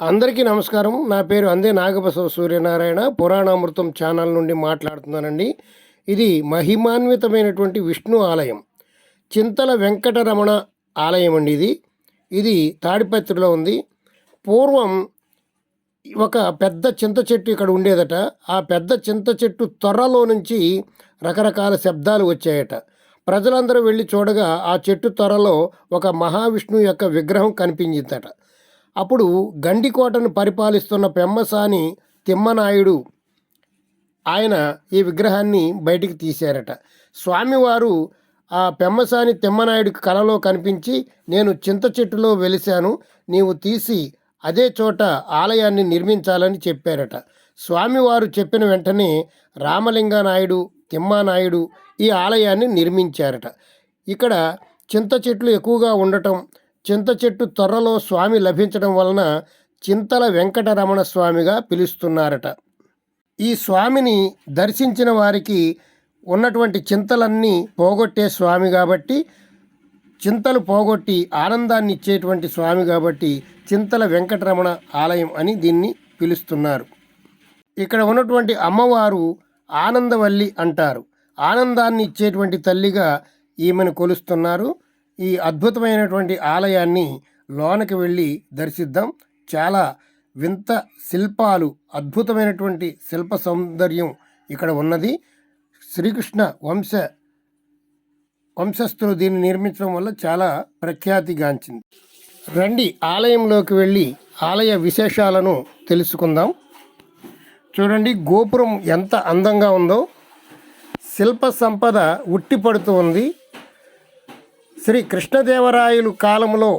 అందరికీ నమస్కారం నా పేరు అందే నాగబసవ సూర్యనారాయణ. పురాణామృతం ఛానల్ నుండి మాట్లాడుతున్నానండి. ఇది మహిమాన్వితమైనటువంటి విష్ణు ఆలయం. చింతల వెంకటరమణ ఆలయం అండి ఇది. ఇది తాడిపత్రిలో ఉంది. పూర్వం ఒక పెద్ద చింత చెట్టు ఇక్కడ ఉండేదట. ఆ పెద్ద చింత చెట్టు త్వరలో నుంచి రకరకాల శబ్దాలు వచ్చాయట. ప్రజలందరూ వెళ్ళి చూడగా ఆ చెట్టు త్వరలో ఒక మహావిష్ణువు యొక్క విగ్రహం కనిపించిందట. అప్పుడు గండికోటను పరిపాలిస్తున్న పెమ్మసాని తిమ్మనాయుడు ఆయన ఈ విగ్రహాన్ని బయటికి తీశారట. స్వామివారు ఆ పెమ్మసాని తిమ్మనాయుడికి కలలో కనిపించి నేను చింత చెట్టులో వెలిశాను నీవు తీసి అదే చోట ఆలయాన్ని నిర్మించాలని చెప్పారట. స్వామివారు చెప్పిన వెంటనే రామలింగానాయుడు తిమ్మానాయుడు ఈ ఆలయాన్ని నిర్మించారట. ఇక్కడ చింత చెట్లు ఎక్కువగా ఉండటం చింత చెట్టు త్వరలో స్వామి లభించడం వలన చింతల వెంకటరమణ స్వామిగా పిలుస్తున్నారట. ఈ స్వామిని దర్శించిన వారికి ఉన్నటువంటి చింతలన్నీ పోగొట్టే స్వామి కాబట్టి చింతలు పోగొట్టి ఆనందాన్ని ఇచ్చేటువంటి స్వామి కాబట్టి చింతల వెంకటరమణ ఆలయం అని దీన్ని పిలుస్తున్నారు. ఇక్కడ ఉన్నటువంటి అమ్మవారు ఆనందవల్లి అంటారు. ఆనందాన్ని ఇచ్చేటువంటి తల్లిగా ఈమెను కొలుస్తున్నారు. ఈ అద్భుతమైనటువంటి ఆలయాన్ని లోనకి వెళ్ళి దర్శిద్దాం. చాలా వింత శిల్పాలు అద్భుతమైనటువంటి శిల్ప సౌందర్యం ఇక్కడ ఉన్నది. శ్రీకృష్ణ వంశ వంశస్థులు దీన్ని నిర్మించడం వల్ల చాలా ప్రఖ్యాతిగాంచింది. రండి ఆలయంలోకి వెళ్ళి ఆలయ విశేషాలను తెలుసుకుందాం. చూడండి గోపురం ఎంత అందంగా ఉందో. శిల్ప సంపద ఉట్టిపడుతూ ఉంది. శ్రీ కృష్ణదేవరాయలు కాలంలో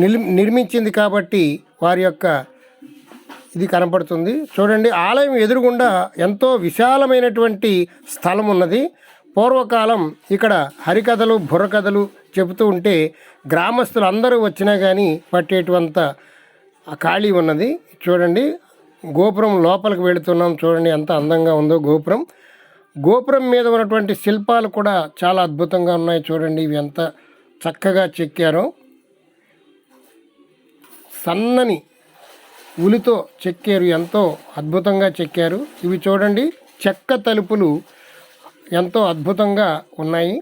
నిల్ నిర్మించింది కాబట్టి వారి యొక్క ఇది కనపడుతుంది. చూడండి ఆలయం ఎదురుగుండా ఎంతో విశాలమైనటువంటి స్థలం ఉన్నది పూర్వకాలం ఇక్కడ హరికథలు బుర్రకథలు చెబుతూ ఉంటే గ్రామస్తులు అందరూ వచ్చినా కానీ పట్టేటువంటి ఖాళీ ఉన్నది. చూడండి గోపురం లోపలికి వెళుతున్నాం. చూడండి ఎంత అందంగా ఉందో గోపురం. గోపురం మీద ఉన్నటువంటి శిల్పాలు కూడా చాలా అద్భుతంగా ఉన్నాయి చూడండి ఇవి ఎంత చక్కగా చెక్కారో. సన్నని ఉలితో చెక్కారు ఎంతో అద్భుతంగా చెక్కారు. ఇవి చూడండి చెక్క తలుపులు ఎంతో అద్భుతంగా ఉన్నాయి.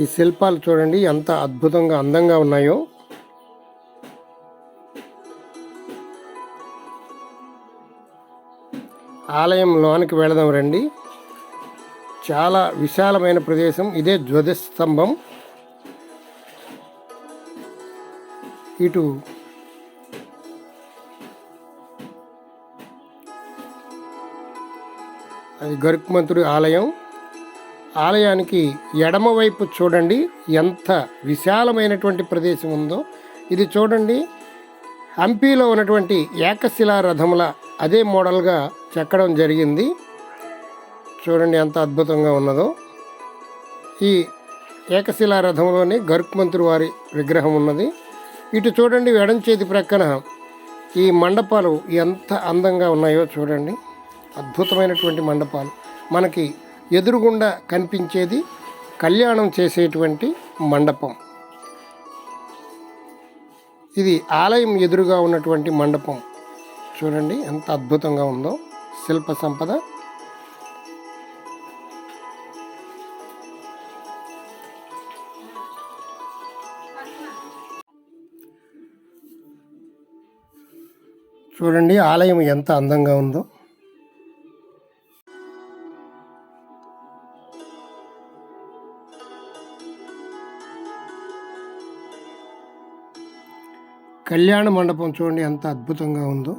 ఈ శిల్పాలు చూడండి ఎంత అద్భుతంగా అందంగా ఉన్నాయో. ఆలయం లోనికి వెళదాం రండి. చాలా విశాలమైన ప్రదేశం. ఇదే ధ్వజస్తంభం ఇటు అది గరుక్మంతుడి ఆలయం. ఆలయానికి ఎడమవైపు చూడండి. ఎంత విశాలమైనటువంటి ప్రదేశం ఉందో. ఇది చూడండి. హంపీలో ఉన్నటువంటి ఏకశిలా రథముల అదే మోడల్గా చెక్కడం జరిగింది. చూడండి ఎంత అద్భుతంగా ఉన్నదో. ఈ ఏకశిలా రథంలోనే గరుక్మంతుడి వారి విగ్రహం ఉన్నది. ఇటు చూడండి ఎడం చేతి ప్రక్కన ఈ మండపాలు ఎంత అందంగా ఉన్నాయో చూడండి. అద్భుతమైనటువంటి మండపాలు. మనకి ఎదురుగుండా కనిపించేది కళ్యాణం చేసేటువంటి మండపం. ఇది ఆలయం ఎదురుగా ఉన్నటువంటి మండపం. చూడండి ఎంత అద్భుతంగా ఉందో. శిల్ప సంపద. చూడండి ఆలయం ఎంత అందంగా ఉందో. కళ్యాణ మండపం చూడండి ఎంత అద్భుతంగా ఉందో.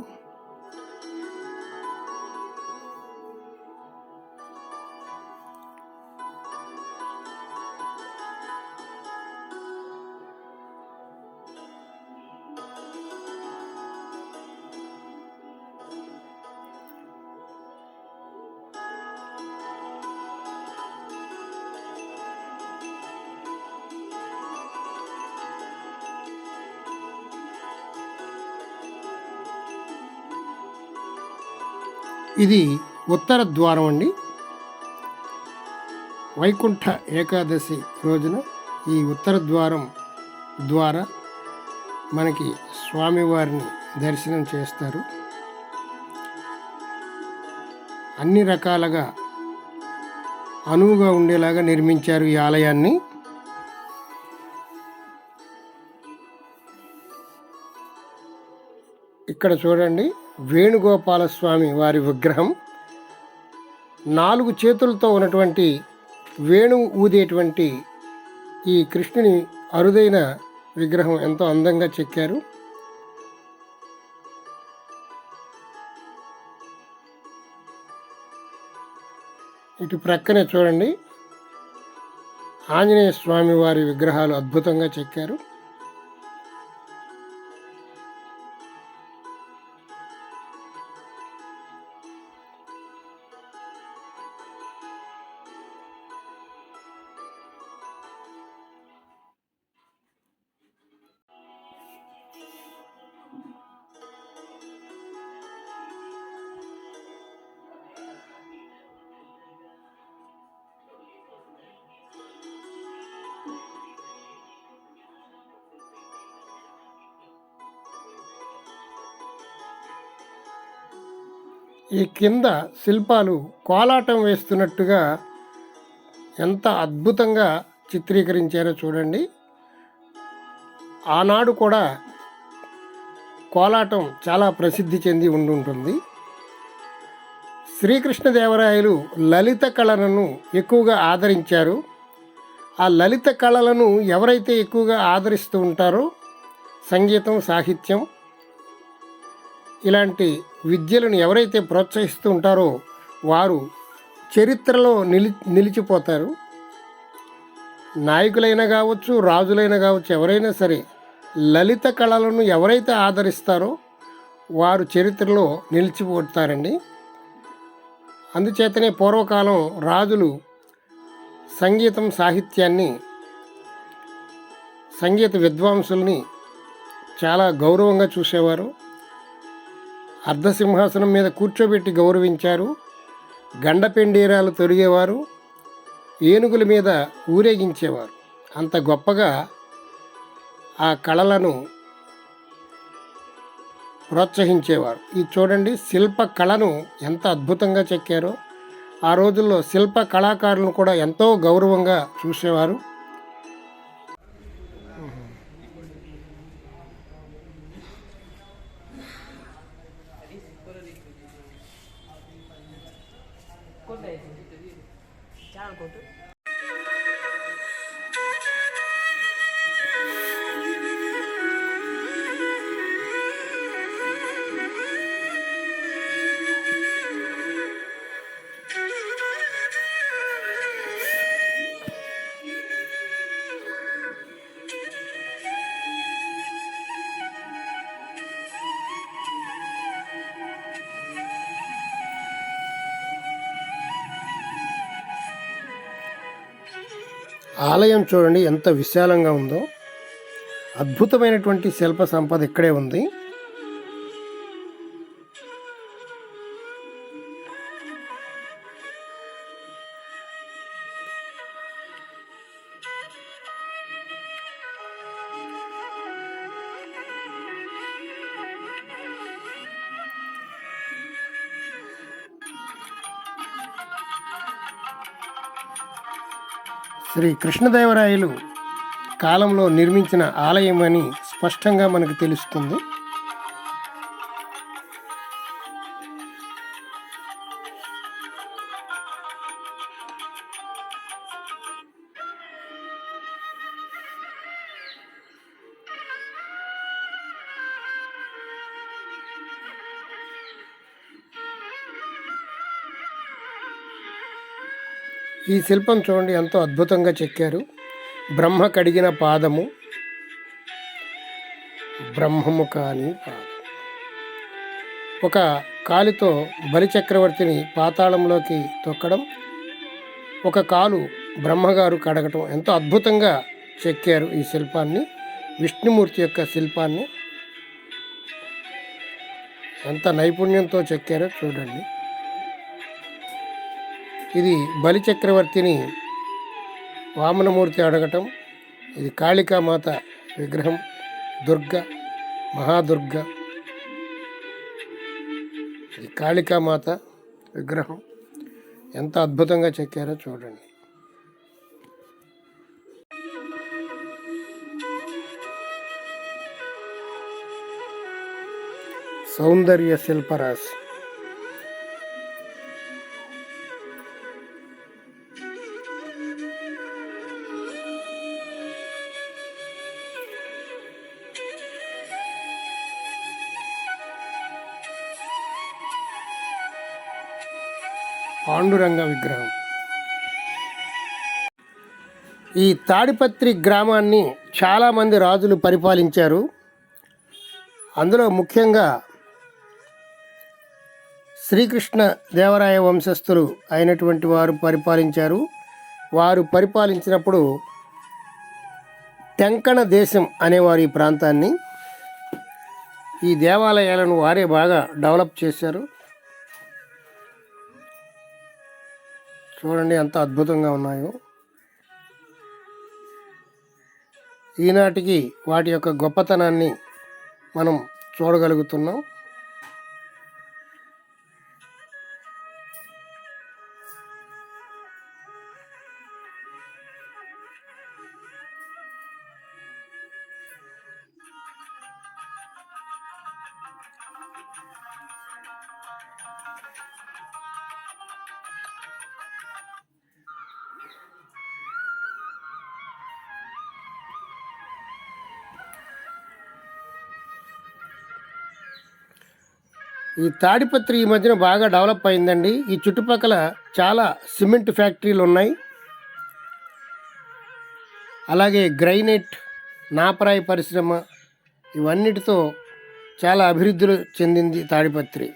ఇది ఉత్తర ద్వారం అండి. వైకుంఠ ఏకాదశి రోజున ఈ ఉత్తర ద్వారం ద్వారా మనకి స్వామివారిని దర్శనం చేస్తారు. అన్ని రకాలుగా అనువుగా ఉండేలాగా నిర్మించారు ఈ ఆలయాన్ని. ఇక్కడ చూడండి. వేణుగోపాల స్వామి వారి విగ్రహం నాలుగు చేతులతో ఉన్నటువంటి వేణువు ఊదేటువంటి ఈ కృష్ణుని అరుదైన విగ్రహం ఎంతో అందంగా చెక్కారు. ఇటు ప్రక్కనే చూడండి. ఆంజనేయ స్వామి వారి విగ్రహాలు అద్భుతంగా చెక్కారు. ఈ కింద శిల్పాలు కోలాటం వేస్తున్నట్టుగా ఎంత అద్భుతంగా చిత్రీకరించారో చూడండి. ఆనాడు కూడా కోలాటం చాలా ప్రసిద్ధి చెంది ఉండుంటుంది. శ్రీకృష్ణదేవరాయలు లలిత కళలను ఎక్కువగా ఆదరించారు. ఆ లలిత కళలను ఎవరైతే ఎక్కువగా ఆదరిస్తూ ఉంటారో సంగీతం సాహిత్యం ఇలాంటి విద్యలను ఎవరైతే ప్రోత్సహిస్తూ ఉంటారో వారు చరిత్రలో నిలి నిలిచిపోతారు. నాయకులైనా కావచ్చు రాజులైనా కావచ్చు ఎవరైనా సరే లలిత కళలను ఎవరైతే ఆదరిస్తారో వారు చరిత్రలో నిలిచిపోతారండి. అందుచేతనే పూర్వకాలం రాజులు సంగీతం సాహిత్యాన్ని సంగీత విద్వాంసుల్ని చాలా గౌరవంగా చూసేవారు. అర్ధసింహాసనం మీద కూర్చోబెట్టి గౌరవించారు. గండపెండీరాలు తొరిగేవారు. ఏనుగుల మీద ఊరేగించేవారు. అంత గొప్పగా ఆ కళలను ప్రోత్సహించేవారు. ఇది చూడండి శిల్ప కళను ఎంత అద్భుతంగా చెక్కారో. ఆ రోజుల్లో శిల్ప కళాకారులను కూడా ఎంతో గౌరవంగా చూసేవారు. చాలు కొట్టు ఆలయం చూడండి ఎంత విశాలంగా ఉందో. అద్భుతమైనటువంటి శిల్ప సంపద ఇక్కడే ఉంది. శ్రీ కృష్ణదేవరాయలు కాలంలో నిర్మించిన ఆలయం అని స్పష్టంగా మనకు తెలుస్తుంది. ఈ శిల్పం చూడండి ఎంతో అద్భుతంగా చెక్కారు. బ్రహ్మ కడిగిన పాదము. బ్రహ్మము కాని పాదం. ఒక కాలితో బలిచక్రవర్తిని పాతాళంలోకి తొక్కడం ఒక కాలు బ్రహ్మగారు కడగటం. ఎంతో అద్భుతంగా చెక్కారు ఈ శిల్పాన్ని. విష్ణుమూర్తి యొక్క శిల్పాన్ని. ఎంత నైపుణ్యంతో చెక్కారో చూడండి. ఇది బలి చక్రవర్తిని వామనమూర్తి అడగటం ఇది కాళికామాత విగ్రహం దుర్గ మహాదుర్గ ఇది కాళికామాత విగ్రహం. ఎంత అద్భుతంగా చెక్కారో చూడండి. సౌందర్య శిల్పరాశి. పాండురంగ విగ్రహం. ఈ తాడిపత్రి గ్రామాన్ని చాలామంది రాజులు పరిపాలించారు. అందులో ముఖ్యంగా శ్రీకృష్ణ దేవరాయ వంశస్థులు అయినటువంటి వారు పరిపాలించారు. వారు పరిపాలించినప్పుడు టెంకణ దేశం అనేవారు ఈ ప్రాంతాన్ని. ఈ దేవాలయాలను వారే బాగా డెవలప్ చేశారు. చూడండి ఎంత అద్భుతంగా ఉన్నాయో. ఈనాటికి వాటి యొక్క గొప్పతనాన్ని మనం చూడగలుగుతున్నాం. ఈ తాడిపత్రి ఈ మధ్యన బాగా డెవలప్ అయిందండి. ఈ చుట్టుపక్కల చాలా సిమెంట్ ఫ్యాక్టరీలు ఉన్నాయి. అలాగే గ్రైనైట్ నాపరాయి పరిశ్రమ ఇవన్నిటితో చాలా అభివృద్ధులు చెందింది తాడిపత్రి.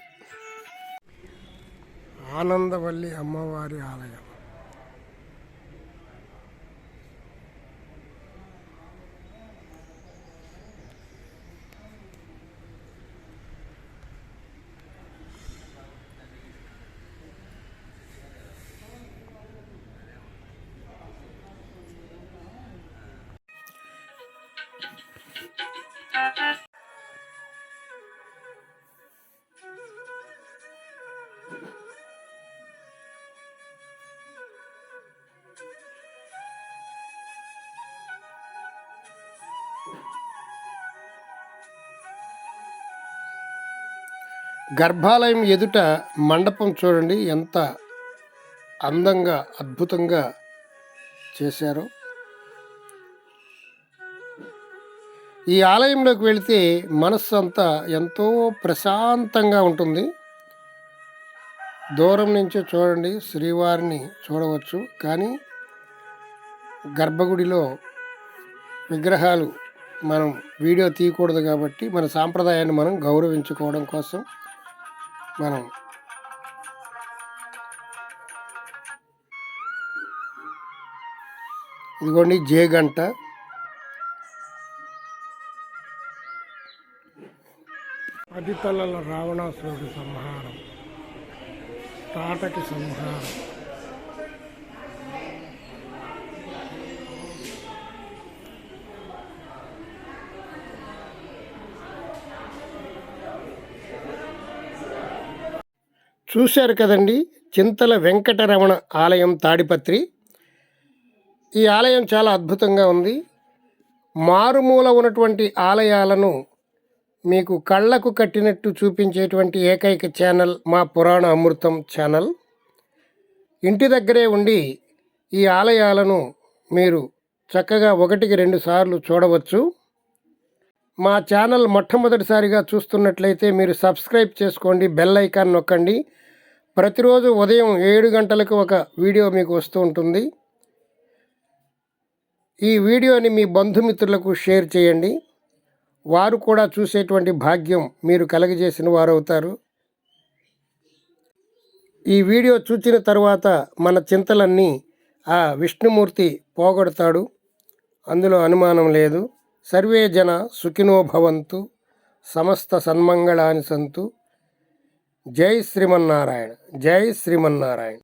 ఆనందవల్లి అమ్మవారి ఆలయం. గర్భాలయం ఎదుట మండపం చూడండి ఎంత అందంగా అద్భుతంగా చేశారో. ఈ ఆలయంలోకి వెళితే మనస్సు అంతా ఎంతో ప్రశాంతంగా ఉంటుంది. దూరం నుంచి చూడండి శ్రీవారిని చూడవచ్చు. కానీ గర్భగుడిలో విగ్రహాలు మనం వీడియో తీయకూడదు కాబట్టి మన సాంప్రదాయాన్ని మనం గౌరవించుకోవడం కోసం మనం ఇదిగోండి జే గంట. పది తలల రావణాసురుడు సంహారం తాటకి సంహారం. చూశారు కదండి చింతల వెంకటరమణ ఆలయం తాడిపత్రి. ఈ ఆలయం చాలా అద్భుతంగా ఉంది. మారుమూల ఉన్నటువంటి ఆలయాలను మీకు కళ్ళకు కట్టినట్టు చూపించేటువంటి ఏకైక ఛానల్ మా పురాణ అమృతం ఛానల్. ఇంటి దగ్గరే ఉండి ఈ ఆలయాలను మీరు చక్కగా ఒకటికి రెండు సార్లు చూడవచ్చు. మా ఛానల్ మొట్టమొదటిసారిగా చూస్తున్నట్లయితే మీరు సబ్స్క్రైబ్ చేసుకోండి బెల్ ఐకాన్ నొక్కండి. ప్రతిరోజు ఉదయం ఏడు గంటలకు ఒక వీడియో మీకు వస్తూ ఉంటుంది. ఈ వీడియోని మీ బంధుమిత్రులకు షేర్ చేయండి. వారు కూడా చూసేటువంటి భాగ్యం మీరు కలగజేసిన వారు అవుతారు ఈ వీడియో చూచిన తర్వాత మన చింతలన్నీ ఆ విష్ణుమూర్తి పోగొడతాడు. అందులో అనుమానం లేదు. సర్వే జన సుఖినో భవంతు సమస్త సన్మంగళాని సంతు. జై శ్రీమన్నారాయణ జై శ్రీమన్నారాయణ